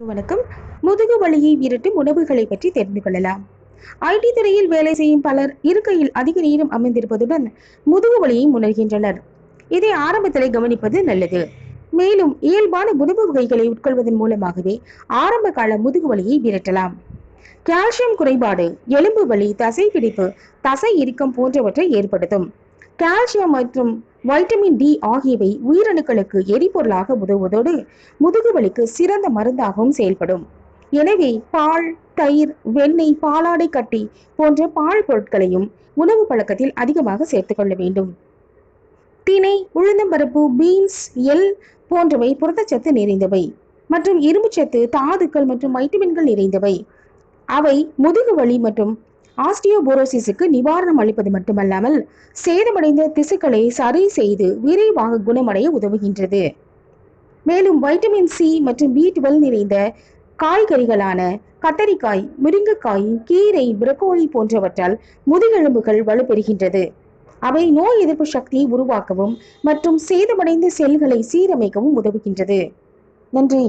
வணக்கம். முதுகு வலியை விரட்டும் உணவுகளை பற்றி தெரிந்து கொள்ளலாம். ஐடி துறையில் வேலை செய்யும் பலர் இருக்கையில் அதிக நேரம் அமைந்திருப்பதுடன் முதுகு வலியையும் உணர்கின்றனர். இதை ஆரம்பத்திலே கவனிப்பது நல்லது. மேலும் இயல்பான உணவு வகைகளை உட்கொள்வதன் மூலமாகவே ஆரம்ப கால முதுகு வலியை விரட்டலாம். கால்சியம் குறைபாடு எலும்பு வலி தசை பிடிப்பு தசை இறுக்கம் போன்றவற்றை ஏற்படுத்தும். கால்சியம் மற்றும் வைட்டமின் டி ஆகியவை உயிரணுக்களுக்கு எரிபொருளாக உதவுவதோடு முதுகு வலிக்கு சிறந்த மருந்தாகவும் செயல்படும். எனவே பால் தயிர் வெண்ணெய் பாலாடை கட்டி போன்ற பால் பொருட்களையும் உணவு பழக்கத்தில் அதிகமாக சேர்த்துக்கொள்ள வேண்டும். திணை உளுந்தம்பருப்பு பீன்ஸ் எல் போன்றவை புரதச்சத்து நிறைந்தவை மற்றும் இரும்புச்சத்து தாதுக்கள் மற்றும் வைட்டமின்கள் நிறைந்தவை. அவை முதுகு வலி மற்றும் ஆஸ்டியோபோரோசிஸுக்கு நிவாரணம் அளிப்பது மட்டுமல்லாமல் சேதமடைந்த திசுக்களை சரி செய்து விரைவாக குணமடைய உதவுகின்றது. மேலும் வைட்டமின் சி மற்றும் பி டுவெல் நிறைந்த காய்கறிகளான கத்தரிக்காய் முருங்கைக்காய் கீரை பிரக்கோலி போன்றவற்றால் முதுகெலும்புகள் வலுப்பெறுகின்றது. அவை நோய் எதிர்ப்பு சக்தியை உருவாக்கவும் மற்றும் சேதமடைந்த செல்களை சீரமைக்கவும் உதவுகின்றது. நன்றி.